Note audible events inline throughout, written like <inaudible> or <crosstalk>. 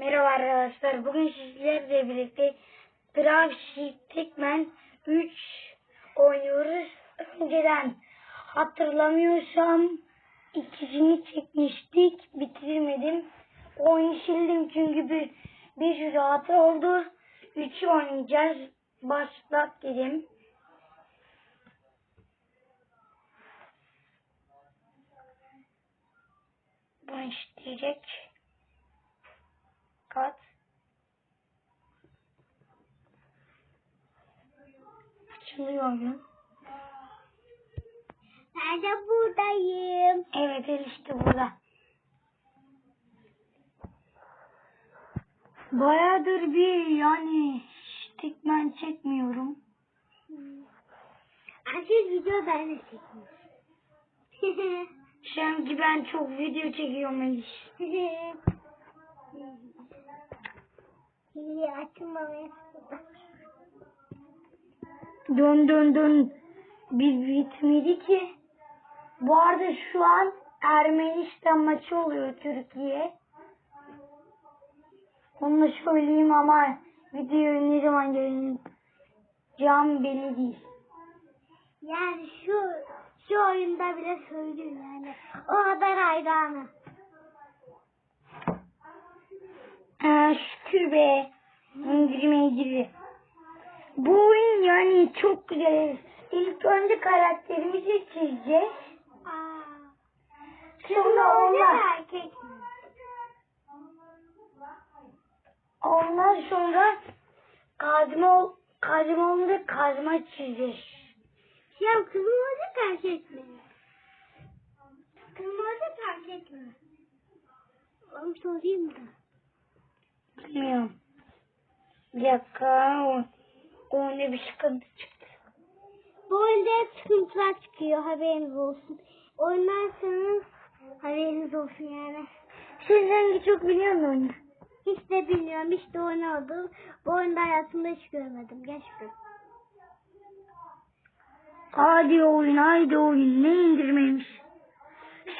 Merhaba arkadaşlar. Bugün sizlerle birlikte Dropshipman 3 oynuyoruz. Önceden hatırlamıyorsam ikisini çekmiştik. Bitirmedim. Oyunu sildim çünkü bir, bir sürü hata oldu. 3'ü oynayacağız. Başlat dedim. İsteyecek. Kat. Açılıyor oyun. Ben de buradayım. Evet el işte burada. Bayağıdır bir yani stikmen çekmiyorum. Artık video ben de çekmiyorum. Sanki ben çok video çekiyorum <laughs> Şimdi açılmamaya Dön dön dön. Biz bitmedi ki. Bu arada şu an Ermenistan maçı oluyor Türkiye. Onu da söyleyeyim ama video ne zaman geleceğim belli değil. Yani şu şu oyunda bile söylüyor yani. O kadar hayranı. Ha, şükür be. İndirime girdi. Bu oyun yani çok güzel. İlk önce karakterimizi çizeceğiz. Aa. Sonra onlar, erkek ondan sonra kazma, kazma olunca kazma çizeceğiz. Ya kız mı olacak erkek mi? Kız mı olacak erkek mi? Onu sorayım da. Bilmiyorum. Bir dakika. O, onda bir sıkıntı çıktı. Bu oyunda hep sıkıntılar çıkıyor haberiniz olsun. Oynarsanız haberiniz olsun yani. Sen hangi çok biliyor musun oyunu? Hiç de bilmiyorum, hiç de oynamadım. Bu oyunda hayatımda hiç görmedim. Gerçekten. Hadi oyun, hadi oyun. Ne indirmemiş?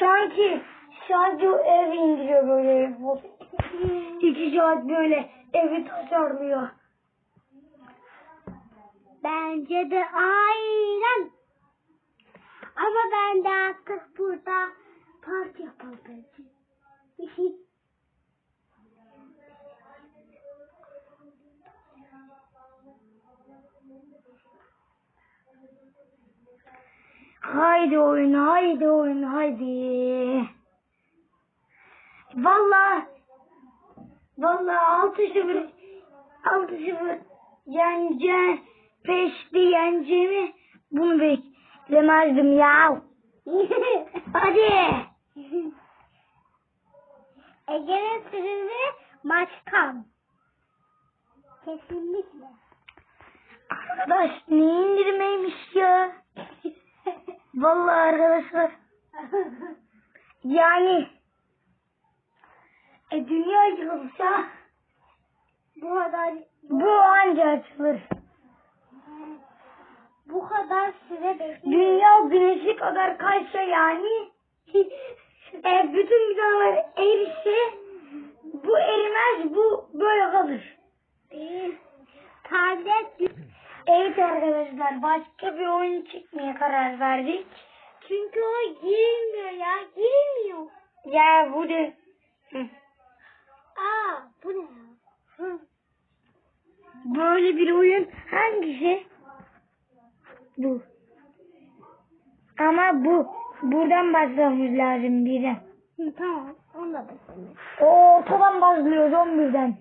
Sanki, o ev indiriyor böyle. İki saat böyle evi tasarlıyor. Bence de aynen. Ama ben de artık burada parti yapalım. <laughs> Haydi oyun, haydi oyun, haydi. Vallahi, sıfır, altı sıfır yeneceğim, peşti yeneceğimi bunu beklemezdim ya. <laughs> Hadi. <laughs> Ege'nin sürümü maçkan. Kesinlikle. Arkadaş ne indirmeymiş ya. <laughs> Vallahi arkadaşlar. Yani e, dünya yıkılsa bu kadar bu anca açılır. bu kadar süre bekliyor. Dünya güneşi kadar kaysa yani <laughs> e, bütün binalar erişse bu erimez bu böyle kalır. Ee, Tablet Evet arkadaşlar başka bir oyun çıkmaya karar verdik. çünkü o girmiyor ya girmiyor. Ya bu da Hı. Aa bu ne ya? Hı. böyle bir oyun hangisi? Bu. Ama bu. Buradan başlamamız lazım birden. Hı, tamam onu da bakalım. O ortadan başlıyoruz 11'den.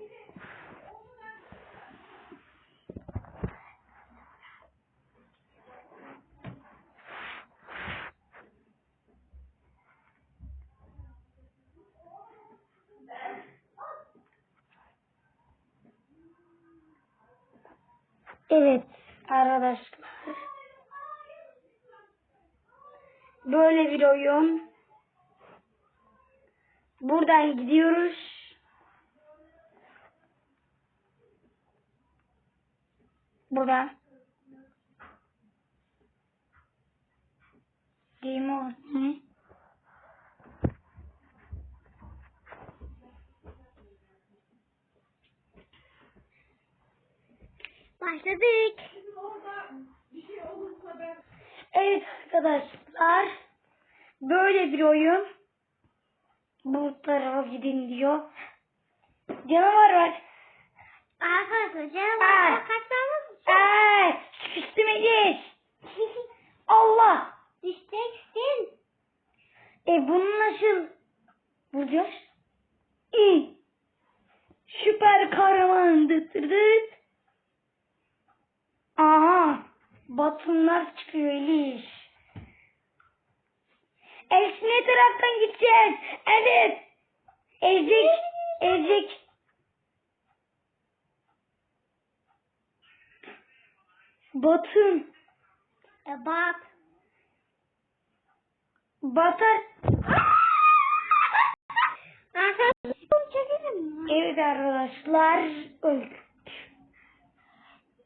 Evet arkadaşlar. Böyle bir oyun. Buradan gidiyoruz. Burada. Game over. Ne? Başladık. Evet arkadaşlar. Böyle bir oyun. Bu tarafa gidin diyor. Canavar var. Arkadaşlar canavar kaç tane Eee sıkıştım Elif. Allah. Düşeceksin. E bunu nasıl bulacağız? İyi. Süper kahraman dıtırdıt. Aha. Batınlar çıkıyor Elif. Elif ne taraftan gideceğiz? Evet. Ezek. Ezek. Batın. E bak. Batar. Evet arkadaşlar. Öldük.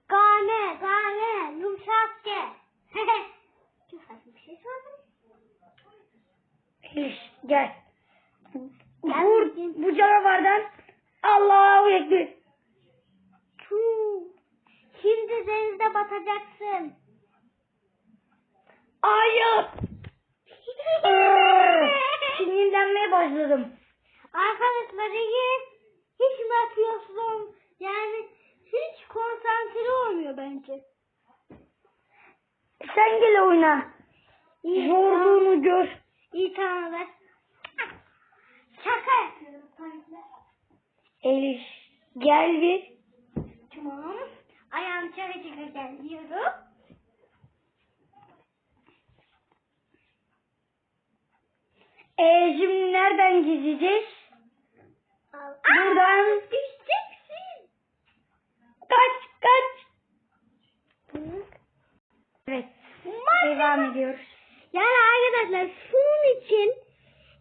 Gane, gane, yumuşakça. Çok saçma bir şey sordum. Elif gel. Vur bu canavardan. Allahu Ekber. Şimdi denizde batacaksın. Hayır. <laughs> Ee, Sinirlenmeye başladım. Arkadaşlar iyi. Hiç mi atıyorsun? Yani hiç konsantre olmuyor bence. Sen gel oyna. Zorluğunu gör. İyi tamam. Şaka yapıyorum. Elif gel bir. Tamam. Ayağım çaka çaka geliyorum. Ee, şimdi nereden gideceğiz? Buradan. Aa, Düşeceksin. Kaç kaç. Evet. Devam ediyoruz. Yani arkadaşlar şunun için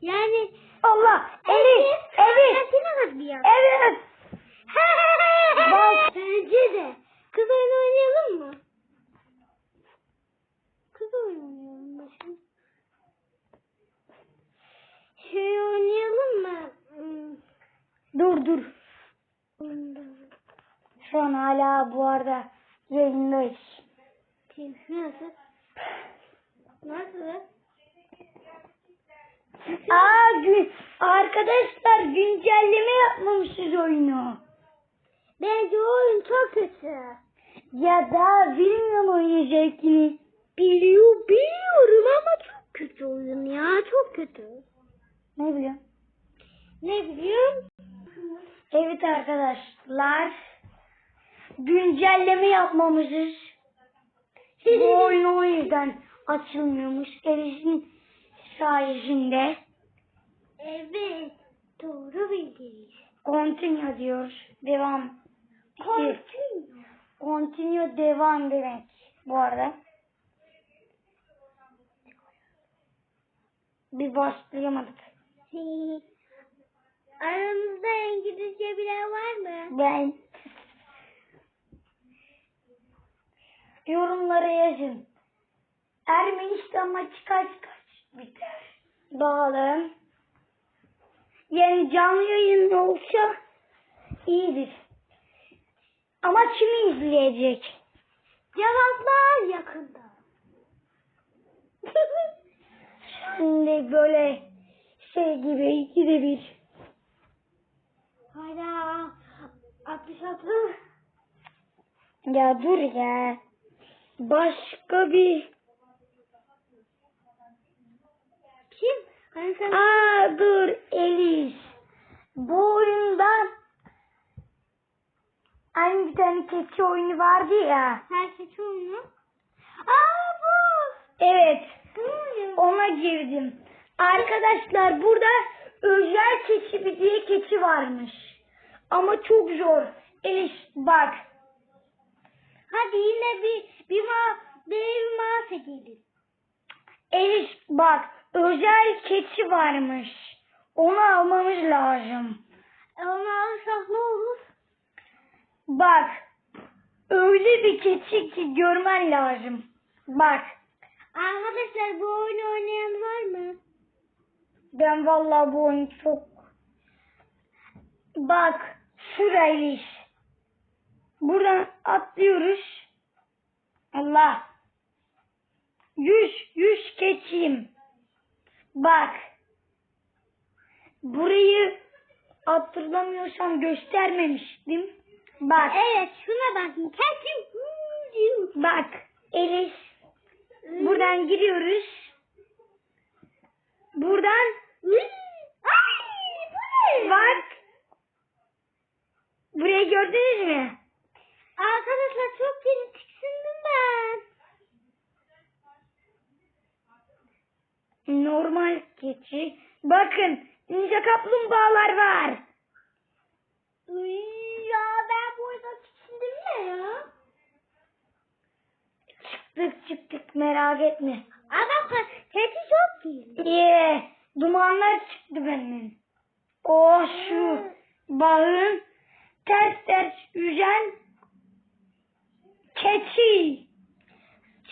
yani Allah. Elif. Elif. Elif. bir yap. Evet. Bak. Bence de. Kız oyunu oynayalım mı? Kız oyunu oynayalım mı şimdi? Şey oynayalım mı? Hmm. Dur dur. Şu an hala bu arada yayındayız. Kim? Nasıl? Nasıl? Aa gün, arkadaşlar güncelleme yapmamışız oyunu. Bence oyun çok kötü. Ya da bilmiyorum oyun zevkini. Biliyor, biliyorum ama çok kötü oyun ya. Çok kötü. Ne biliyorum? Ne biliyorum? Evet arkadaşlar. Güncelleme yapmamışız. Bu <laughs> oyun o yüzden açılmıyormuş. Erişim sayesinde. Evet. Doğru bildiniz. Continue diyoruz. Devam. Continue. Continue devam demek bu arada. Biz başlayamadık. Aranızda İngilizce bilen var mı? Ben yorumlara yazın. Ermenistan maçı kaç kaç biter? Bakalım. Yani canlı yayın olsa iyidir. Ama kimi izleyecek? Cevaplar yakında. <laughs> Şimdi böyle şey gibi ikide bir. Hala 66. Ya dur ya. Başka bir... Sen Aa dur Elis. Bu oyunda hani bir tane keçi oyunu vardı ya. her seçim oyunu. Aa bu. Evet. Ona girdim. Arkadaşlar burada özel keçi bir diye keçi varmış. Ama çok zor. Elis bak. Hadi yine bir bir ma bir mağaza gelin. Elis bak. Özel keçi varmış. Onu almamız lazım. E onu alırsak ne olur? Bak. Öyle bir keçi ki görmen lazım. Bak. Arkadaşlar bu oyunu oynayan var mı? Ben vallahi bu oyunu çok... Bak. Şurayla iş. Buradan atlıyoruz. Allah. Yüz, yüz keçiyim. Bak. Burayı hatırlamıyorsam göstermemiştim. Bak. Evet şuna bakın. Kendim. Bak. Elif. Buradan giriyoruz. Buradan Ay bu ne? bak. Burayı gördünüz mü? Arkadaşlar çok yeni tiksindim ben. Normal keçi. Bakın ninja kaplumbağalar var. Ya ben burada tiksindim ne ya? Çıktık çıktık merak etme. Ama keçi çok iyi. Ye, dumanlar çıktı benden. O şu bağın ters ters yüzen keçi.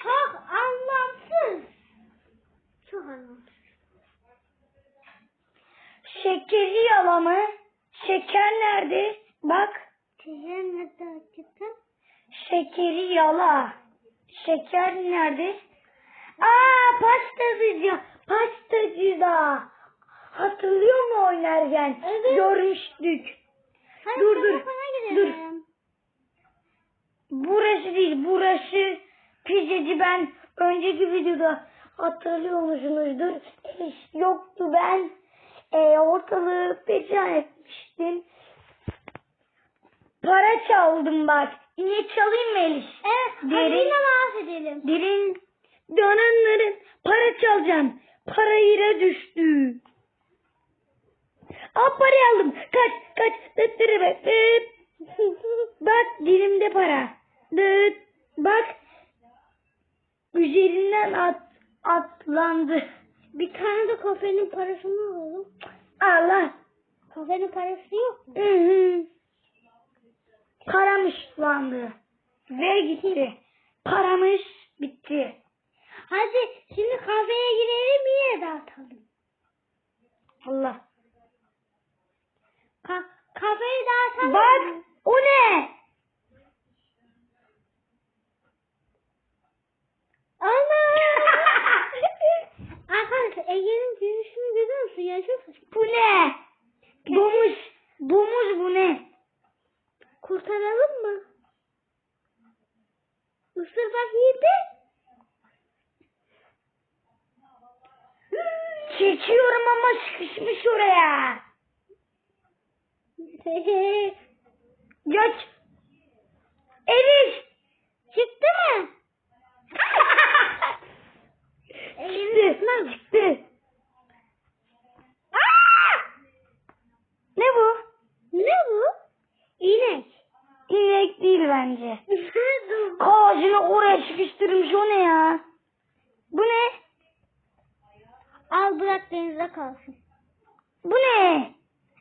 Çok anlamsız. Çok anlamsız. Şekeri yalamı. Şeker nerede? Bak. Teyzem nerede acıktın? Şekeri yala. Şeker nerede? Aa pastacı. Pastacı da. Hatırlıyor mu oynarken? Evet. Görmüştük. Hadi Dur, dur, gidelim. Burası değil, burası pizzacı ben önceki videoda hatırlıyor musunuzdur? Hiç yoktu ben e, ortalığı perişan etmiştim. Para çaldım bak. Yine çalayım mı Elis? Evet, Derin- bahsedelim. Derin dönenlerin para çalacağım. Para yere düştü. Al parayı aldım. Kaç kaç. Dıt dırı bak. Bak dilimde para. Dıt. Bak. Üzerinden at, atlandı. Bir tane de kafenin parasını alalım. Allah. Kafenin parası yok mu? Hı hı. Paramış landı. Ve gitti. Paramış bitti. Hadi şimdi kafeye girelim yine dağıtalım. Allah. Ka kafeyi dağıtalım. Bak o ne? Ana! <laughs> Arkadaşlar Ege'nin gülüşünü görüyor musun? Ya çok saçma. Bu ne? Domuz. Domuz bu ne? Kurtaralım mı? Isır bak yedi. Çekiyorum ama sıkışmış oraya. <laughs> Geç. Eriş. Çıktı mı? Çıktı. Çıktı. Aa! Ne bu? ne bu? İnek. İnek değil bence. <laughs> Dur. Ağacını oraya sıkıştırmış o ne ya? Bu ne? Al bırak denize kalsın. Bu ne?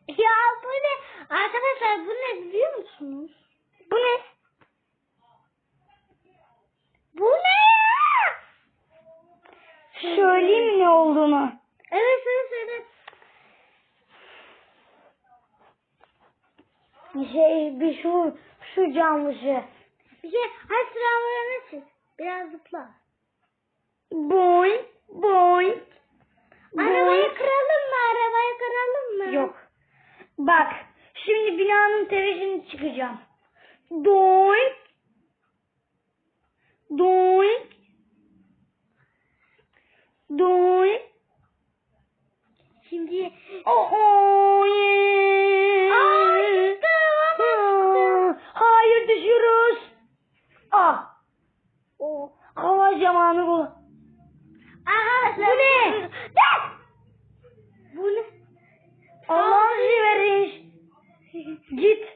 Ya bu ne? Arkadaşlar bu ne biliyor musunuz? Bu ne? Bu ne ya? Söyleyeyim mi ne olduğunu? Evet söyle söyle. Şey bir şu şu canlısı. Bir şey hadi sıralarına çık. Biraz zıpla. Boing boing. Arabayı kıralım mı? Arabayı kıralım mı? Yok. Bak şimdi binanın tepesine çıkacağım. Doink. Doink. Doink. Şimdi Oh, oh yeah. Aa, Hayır düşüyoruz. Ah. o. Hava zamanı bu. Arkadaşlar. Bu ne? Bu ne? Allah'ın severiniz. Git.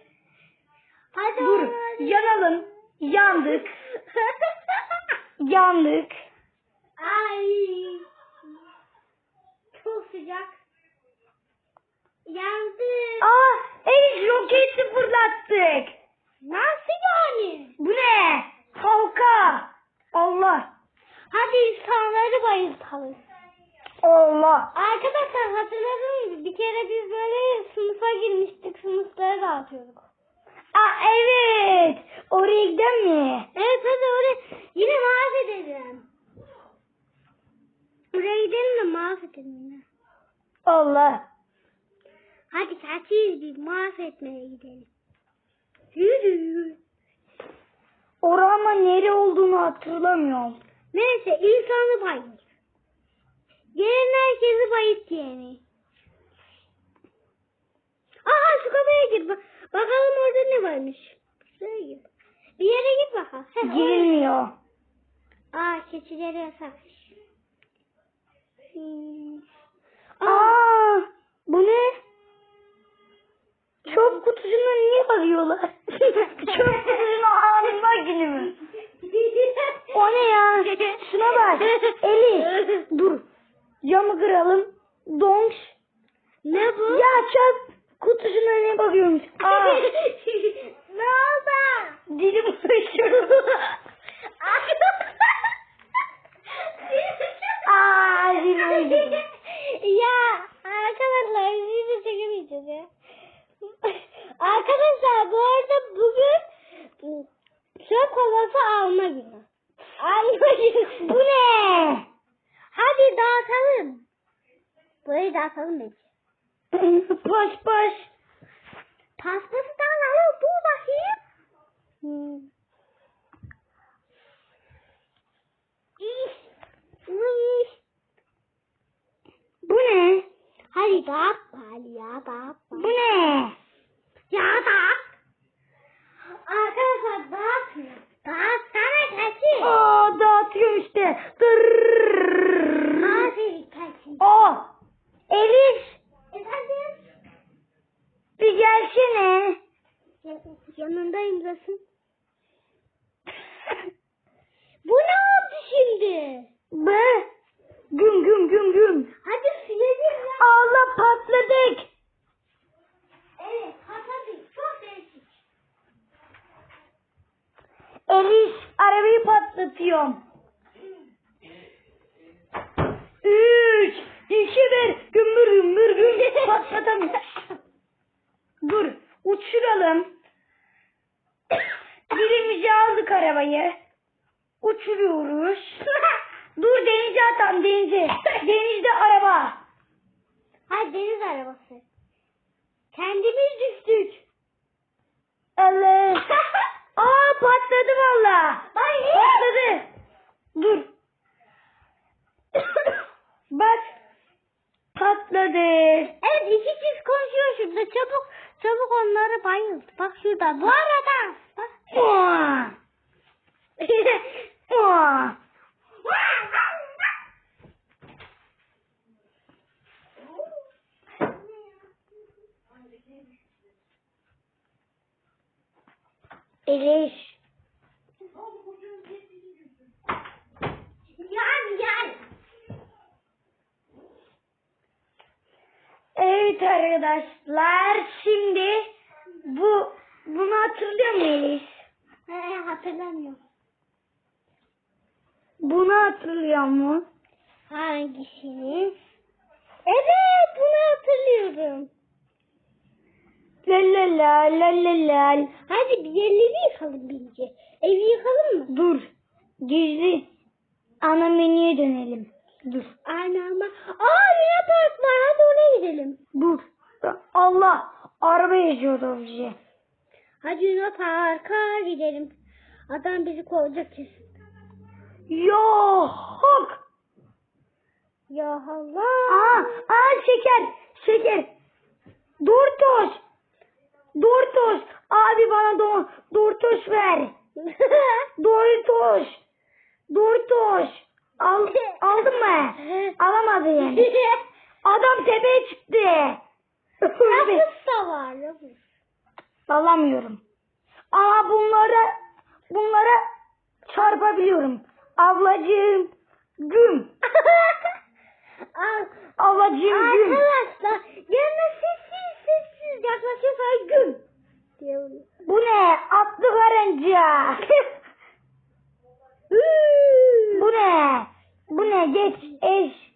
Hadi Dur. Yanalım. Yandık. <laughs> Yandık. Ay. Çok sıcak. Yandı. Aa, el roketi fırlattık. Nasıl yani? Bu ne? Halka. Allah. Hadi insanları bayıltalım. Allah. Arkadaşlar hatırladınız mı? Bir kere biz böyle sınıfa girmiştik. Sınıfları dağıtıyorduk. Aa evet. Oraya gidelim mi? Evet hadi oraya yine mahvedelim. Oraya gidelim de mahvedelim yine. Allah. Biz mahvetmeye gidelim. Yürü. Orada ama nere olduğunu hatırlamıyorum. Neyse insanı bayır. Gelen herkesi bayıt yani. Aha şu kapıya gir. Bak, bakalım orada ne varmış. Şuraya gir. Bir yere git bakalım. Heh. Girilmiyor. Aa keçileri yasakmış. Hmm. Aa bu ne? Çöp kutusunu niye arıyorlar? <laughs> Çöp kutusunu alma günü mü? O ne ya? Şuna bak. Eli. Dur. Camı kıralım. Donks. ne bu? Ya çöp kutusuna ne bakıyormuş? Aa. <laughs> ne oldu? Dilim <laughs> uğraşıyor. Aa dilim uğraşıyor. ya arkadaşlar sizi de çekemeyeceğiz ya. arkadaşlar bu arada bugün çöp kovası alma günü. Alma günü. Bu ne? Hadi dağıtalım. Burayı dağıtalım bence. Paş paş. Paspası dağıtalım. Dur bakayım. Hmm. İş. İş. Bu ne? Hadi dağıt bari ya dağıt. Bu ne? Ya dağıt. Arkadaşlar dağıtmıyor. Dağıt sana kaçı. Aa dağıtıyorum işte. Dırrrr. Aferin kaçı. O. Elif Efendim? bir gelsene. Yanındayım Zasın. Bu ne oldu şimdi? Be. Güm güm güm güm. Hadi silelim ya. Allah patladık. Evet hadi çok değişik. Elif arabayı patlatıyorum. Üç, iki, bir. Gümbür gümbür gümbür. Patlatamıyorum. Dur. Uçuralım. Birimizi aldık arabayı. Uçuruyoruz. <laughs> Dur denize atam denize. <laughs> Denizde araba. Hadi deniz arabası. Kendimiz düştük. Allah. <laughs> Aa patladı valla. Patladı. Dur. <coughs> Bak. Patladı. Evet iki çift konuşuyor şurada. Çabuk çabuk onları bayılt. Bak şurada. Bu arada. Bak. <laughs> Eliş. Gel gel. Evet arkadaşlar şimdi bu bunu hatırlıyor Eliş? He, hatırlamıyorum. Bunu hatırlıyor mu? Hangisini? Evet bunu hatırlıyorum. La la la la la la. Hadi bir yerleri yıkalım bence. Evi yıkalım mı? Dur. Gizli. Ana menüye dönelim. Dur. Aynen ama. Aa Luna Park var. Hadi oraya gidelim. Dur. Allah. Araba yazıyordu bize. Hadi Luna Park'a gidelim. Adam bizi kovacak kesin. Yok. Ya Allah. Aa, aa şeker. Şeker. Dortoş. Dortoş. Abi bana do Dortoş ver. <laughs> Dortoş. Dortoş. Al, aldın mı? <laughs> Alamadın. <laughs> Adam tepeye çıktı. Lapis da var. lapis. Alamıyorum. Ama bunlara bunlara çarpabiliyorum. Ablacığım güm. <laughs> Ablacığım güm. Arkadaşlar yanına sessiz sessiz yaklaşıyor sonra güm. Bu ne? Atlı karınca. <laughs> Bu ne? Bu ne? Geç eş.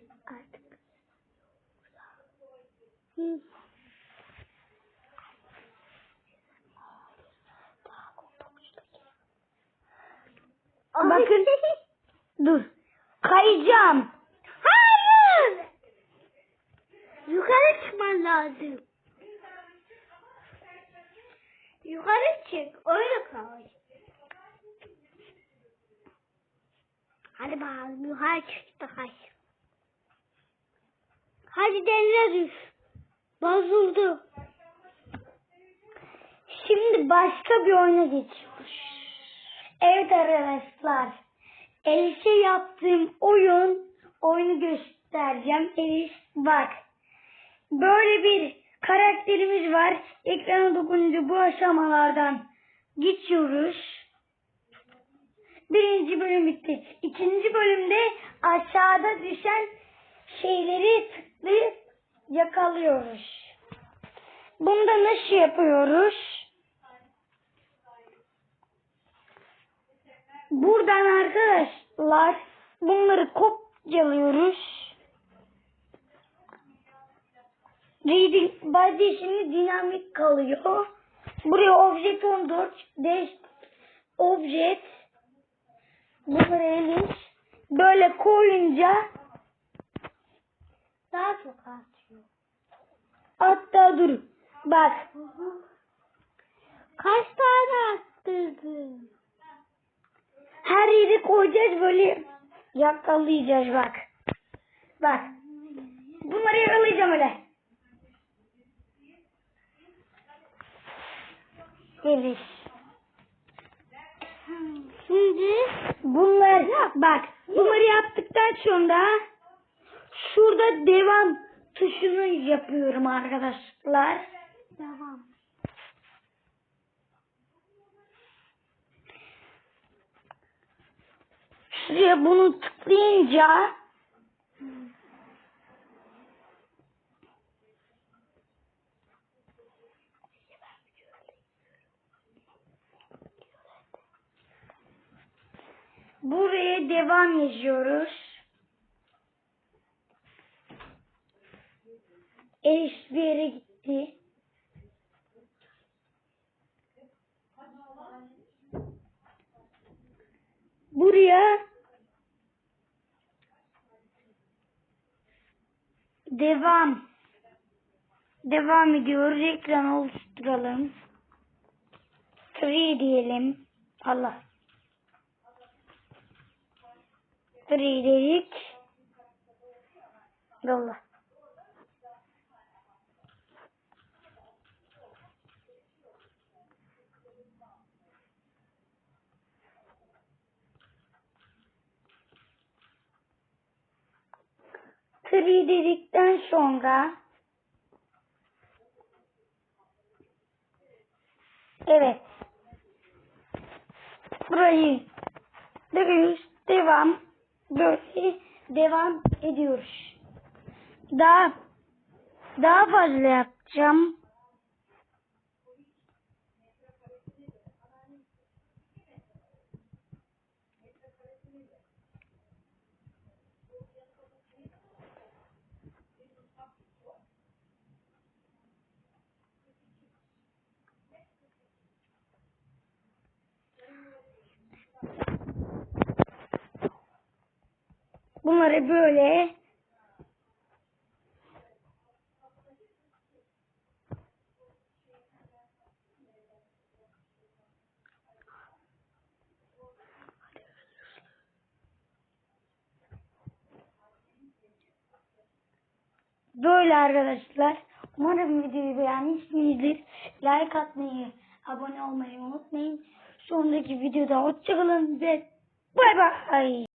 Bakın. <laughs> Dur. Kayacağım. Hayır. Yukarı çıkman lazım. Yukarı çık. Öyle kal. Hadi bakalım yukarı çıktı kaç. Hadi denize düş. Bozuldu. Şimdi başka bir oyuna geçiyoruz. Evet arkadaşlar. Elif'e yaptığım oyun oyunu göstereceğim. Elif bak. Böyle bir karakterimiz var. Ekrana dokununca bu aşamalardan geçiyoruz. Birinci bölüm bitti. İkinci bölümde aşağıda düşen şeyleri tıklayıp yakalıyoruz. Bunda nasıl yapıyoruz? Buradan arkadaşlar bunları kopyalıyoruz. Reading body şimdi dinamik kalıyor. Buraya object 14 dash object bunları elin böyle koyunca Daha çok artıyor. hatta dur bak Kaç tane attırdın? Her yeri koyacağız böyle yakalayacağız bak. Bak. Bunları yakalayacağım öyle. Gelir. Şimdi Bunlar bak bunları yaptıktan sonra şurada devam tuşunu yapıyorum arkadaşlar. devam. Şuraya bunu tıklayınca buraya devam yazıyoruz. Elif bir yere gitti. Buraya devam devam ediyoruz. Ekran oluşturalım. Free diyelim. Allah. Free dedik. Allah. Free dedikten sonra Evet. Burayı dönüyoruz. Devam. Böyle devam ediyoruz. Daha daha fazla yapacağım. Bunları böyle Böyle arkadaşlar. Umarım videoyu beğenmişsinizdir. Like atmayı, abone olmayı unutmayın. Sonraki videoda hoşçakalın ve bay bay.